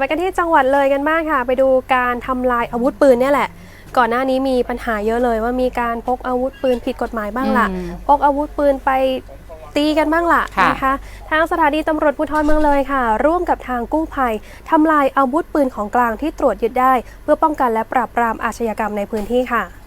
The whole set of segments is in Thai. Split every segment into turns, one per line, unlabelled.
ไปกันที่จังหวัดเลยกันบ้างค่ะ ไปดูการทำลายอาวุธปืนเนี่ยแหละ ก่อนหน้านี้มีปัญหาเยอะเลยว่ามีการพกอาวุธปืนผิดกฎหมายบ้างล่ะ
อืม
พกอาวุธปืนไปตีกันบ้างล่ะ
ค่ะ
นะคะ ทางสถานีตำรวจภูธรเมืองเลยค่ะ ร่วมกับทางกู้ภัยทำลายอาวุธปืนของกลางที่ตรวจยึดได้ เพื่อป้องกันและปราบปรามอาชญากรรมในพื้นที่ค่ะ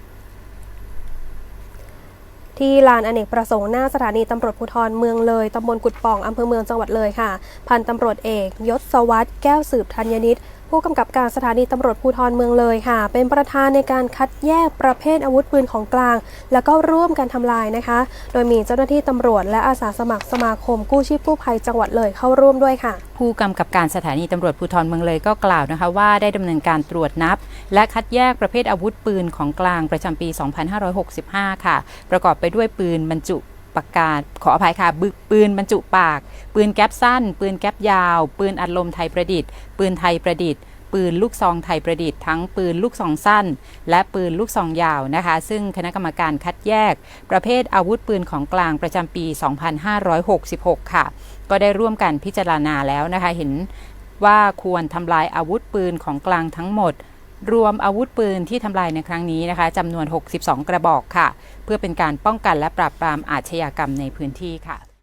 ที่ลานอเนกประสงค์หน้าสถานีตำรวจภูธรเมืองเลยตำบลกุดป่องอำเภอเมืองจังหวัดเลยค่ะ พันตำรวจเอก ยศสวัสดิ์แก้วสืบธัญนิต ผู้กำกับการสถานีตำรวจภูธรเมืองเลยค่ะ เป็นประธานในการคัดแยกประเภทอาวุธปืนของกลาง แล้วก็ร่วมกันทำลายนะคะ โดยมีเจ้าหน้าที่ตำรวจและอาสาสมัครสมาคมกู้ชีพกู้ภัยจังหวัดเลยเข้าร่วมด้วยค่ะ
ผู้กำกับการสถานีตำรวจภูธรเมืองเลยก็กล่าวนะคะว่าได้ดำเนินการตรวจนับ และคัดแยกประเภทอาวุธปืนของกลางประจำปี 2565 ค่ะ ประกอบไปด้วยปืนบรรจุ ปากกา ขออภัยค่ะบึกปืนบรรจุปาก ปืนแก๊ปสั้น ปืนแก๊ปยาว ปืนอัดลมไทยประดิษฐ์ ปืนไทยประดิษฐ์ ปืนลูกซองไทยประดิษฐ์ทั้งปืนลูกซองสั้น และปืนลูกซองยาวนะคะ ซึ่งคณะกรรมการคัดแยก ประเภทอาวุธปืนของกลางประจำปี 2566 ค่ะ ก็ได้ร่วมกันพิจารณาแล้วนะคะ เห็นว่าควรทำลายอาวุธปืนของกลางทั้งหมด รวมอาวุธปืนที่ทำลายในครั้งนี้นะคะจำนวน 62 กระบอกค่ะ เพื่อเป็นการป้องกันและปราบปรามอาชญากรรมในพื้นที่ค่ะ